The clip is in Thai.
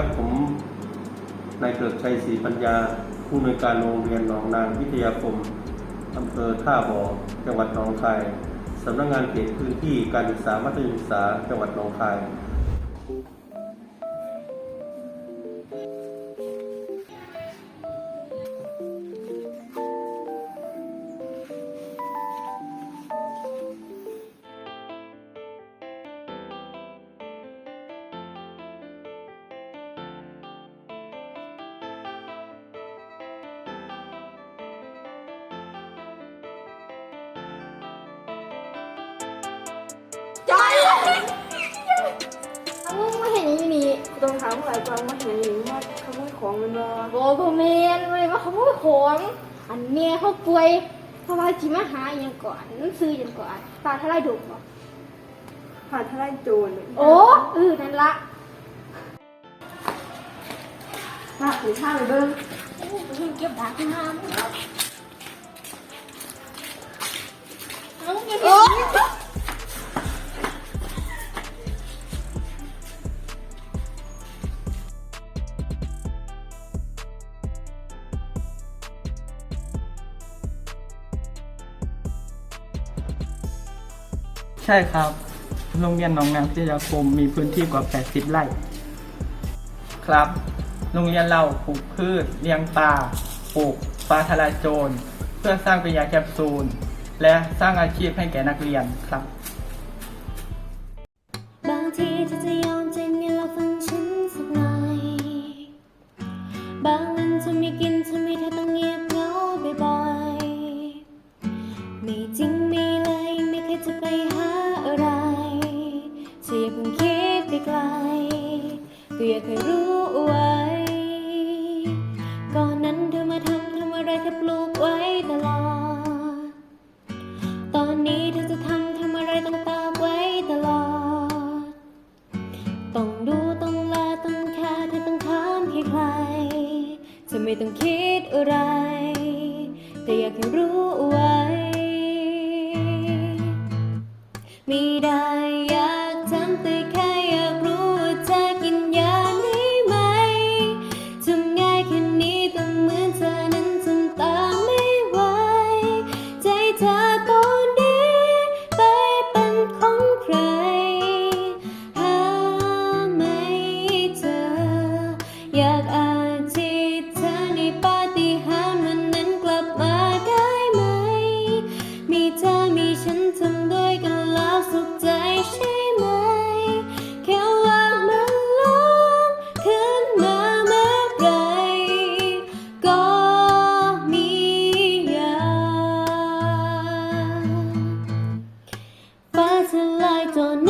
ครับ ผมนายเกริกชัยศรีปัญญา ผู้อำนวยการโรงเรียนหนองนางวิทยาคมอำเภอท่าบ่อจังหวัดหนองคายสำนักงานเขตพื้นที่การศึกษามัธยมศึกษาจังหวัดหนองคาย ต้องถามหลายกองมาเห็นอย่างนี้ว่าขโมยของมันบ่โอ้พ่อแม่นเลยว่าขโมยของ อันเมียเขาป่วยเพราะว่าจิมาหาอหยังก่อนนั่นซื้ออหยังก่อนปลาทะเลดุบ่ผ่าทลายโจรโอ้เออนั่นละผ่าถือข้าวไปเบิ้งโอ้ยเก็บดาบมาเใช่ครับ โรงเรียนหนองนาพิทยาคมมีพื้นที่กว่า 80 ไร่ ครับ โรงเรียนเราปลูกพืช เลี้ยงปลา ปลูกปลาทลายโจร เพื่อสร้างเป็นยาแคปซูล และสร้างอาชีพให้แก่นักเรียนครับ บางทีเธอจะยอมใจ พิ่งคิดไปไกลก็อยากให้รู้เอาไว้ ก่อนนั้นเธอมาทำทำอะไรเธอปลูกไว้ตลอด ตอนนี้เธอจะทำทำอะไรต้องตามไว้ตลอด ต้องดูต้องลาต้องแค่เธอต้องถามใครๆเธอไม่ต้องคิดอะไร แต่อยากให้รู้เอาไว้ জন্য